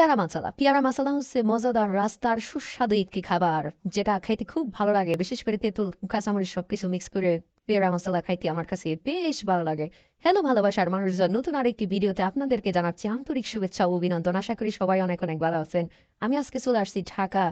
পেয়ারা মাসালা পেয়ারা মাসালা হচ্ছে মজাদার, রাস্তার, সুস্বাদু একটি খাবার, যেটা খাইতে খুব ভালো লাগে। বিশেষ করে তেঁতুল, কাঁচামরিচ সবকিছু মিক্স করে পেয়ারা মশলা খাইতে আমার কাছে বেশ ভালো লাগে। হ্যালো ভালোবাসার মানুষজন, নতুন আরেকটি ভিডিওতে আপনাদেরকে জানাচ্ছি আন্তরিক শুভেচ্ছা ও অভিনন্দন। আশা করি সবাই অনেক অনেক ভালো আছেন। আমি আজকে চলে আসছি ঢাকা,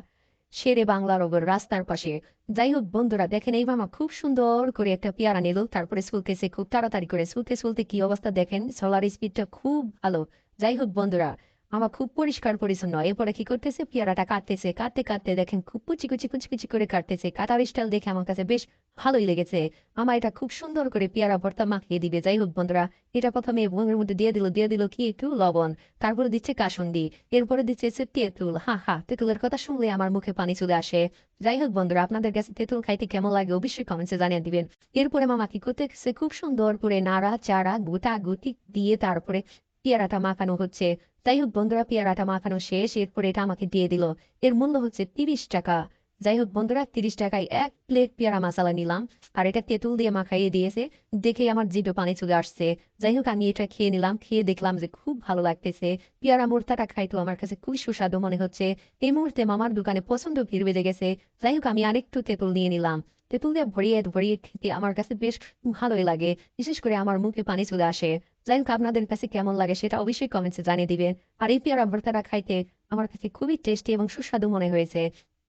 শেরে বাংলার ওপর, রাস্তার পাশে। যাই হোক বন্ধুরা, দেখেন এই মামা খুব সুন্দর করে একটা পেয়ারা নিল, তারপরে চলতেছে, খুব তাড়াতাড়ি করে চলতে চলতে কি অবস্থা দেখেন? সোলার স্পিডটা খুব ভালো। যাই হোক বন্ধুরা আমার খুব পরিষ্কার পরিচ্ছন্ন। এরপরে কি করতেছে? পেয়ারাটা কাটতেছে। কাটতে কাটতে দেখেন খুব কুচি কুচি কুচি কুচি করে কাটতেছে। কাটার স্টাইল দেখে আমার কাছে বেশ ভালোই লেগেছে। আমার এটা খুব সুন্দর করে পেয়ারা ভর্তা মাখিয়ে দিবে। যাই হোক বন্ধুরা, এটা প্রথমে বনের মধ্যে দিয়ে দিল দিয়ে দিল কি? একটু লবণ। তারপরে দিচ্ছে কাসুন্দি। এরপরে দিচ্ছে তেঁতুল। হা হা, তেঁতুলের কথা শুনলে আমার মুখে পানি চলে আসে। যাই হোক বন্ধুরা, আপনাদের কাছে তেঁতুল খাইতে কেমন লাগে অবশ্যই কমেন্টসে জানিয়ে দিবেন। এরপরে মামা কি করতেছে? খুব সুন্দর করে নাড়া চাড়া গুটা গুটি দিয়ে তারপরে পেয়ারাটা মাখানো হচ্ছে যাই হোক বন্ধুরা পেয়ারাটা মাখানো শেষ, এরপরে এটা আমাকে দিয়ে দিল। এর মূল্য হচ্ছে তিরিশ টাকা। যাই হোক বন্ধুরা, তিরিশ টাকায় এক প্লেট পেয়ারা মশলা নিলাম, আর এটা তেঁতুল দিয়ে মাখাইয়ে দিয়েছে, দেখে আমার জিভে পানি চলে আসছে। যাই হোক, আমি এটা খেয়ে নিলাম, খেয়ে দেখলাম যে খুব ভালো লাগতেছে। পেয়ারা মোর্তাটা খাইতো আমার কাছে খুবই সুস্বাদু মনে হচ্ছে। এই মুহূর্তে মামার দোকানে পছন্দ ভিড় বেজে গেছে। যাই হোক, আমি আরেকটু তেঁতুল নিয়ে নিলাম। তেঁতুল দিয়ে ভরিয়ে ভরিয়ে খেতে আমার কাছে বেশ ভালোই লাগে। বিশেষ করে আমার মুখে পানি চলে আসে। যাই হোক, আপনাদের কাছে কেমন লাগে সেটা অবশ্যই কমেন্টসে জানিয়ে দিবেন। আর এই পেয়ারা ভর্তাটা খাইতে আমার কাছে খুবই টেস্টি এবং সুস্বাদু মনে হয়েছে।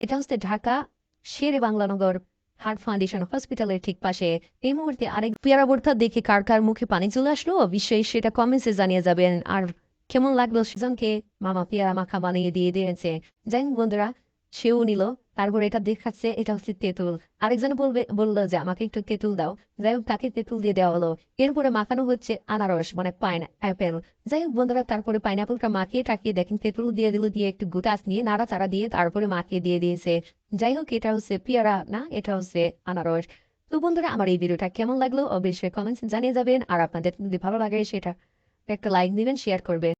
এটা হচ্ছে ঢাকা শেরে বাংলানগর হার্ট ফাউন্ডেশন হসপিটালের ঠিক পাশে। এই মুহূর্তে আরেক পেয়ারা ভর্তা দেখে কার কার মুখে পানি চলে আসলো অবশ্যই সেটা কমেন্টসে জানিয়ে যাবেন। আর কেমন লাগল সেজনকে মামা পেয়ারা মাখা বানিয়ে দিয়ে দিয়েছে। যাই বন্ধুরা সেও নিল, তারপর এটা দেখাচ্ছে, এটা হচ্ছে তেঁতুল। আরেকজন বলবে, বলল যে, আমাকে একটু তেঁতুল দাও। যাই হোক, তাকে তেঁতুল দিয়ে দেওয়া হলো। এরপরে মাখানো হচ্ছে আনারস মানে পাইন, অ্যাপেল। যাই হোক, বন্ধুরা, তারপরে পাইনাপেলটা মাখিয়ে টাকিয়ে দেখেন, তেঁতুল দিয়ে দিল দিয়ে একটু গুটাস নিয়ে নাড়া চাড়া দিয়ে তারপরে মাখিয়ে দিয়ে দিয়েছে। যাই হোক, এটা হচ্ছে পেয়ারা, না, এটা হচ্ছে আনারস। তো বন্ধুরা, আমার এই ভিডিওটা কেমন লাগল অবশ্যই কমেন্টস জানিয়ে যাবেন। আর আপনাদের যদি ভালো লাগে সেটা একটা লাইক দিবেন, শেয়ার করবেন।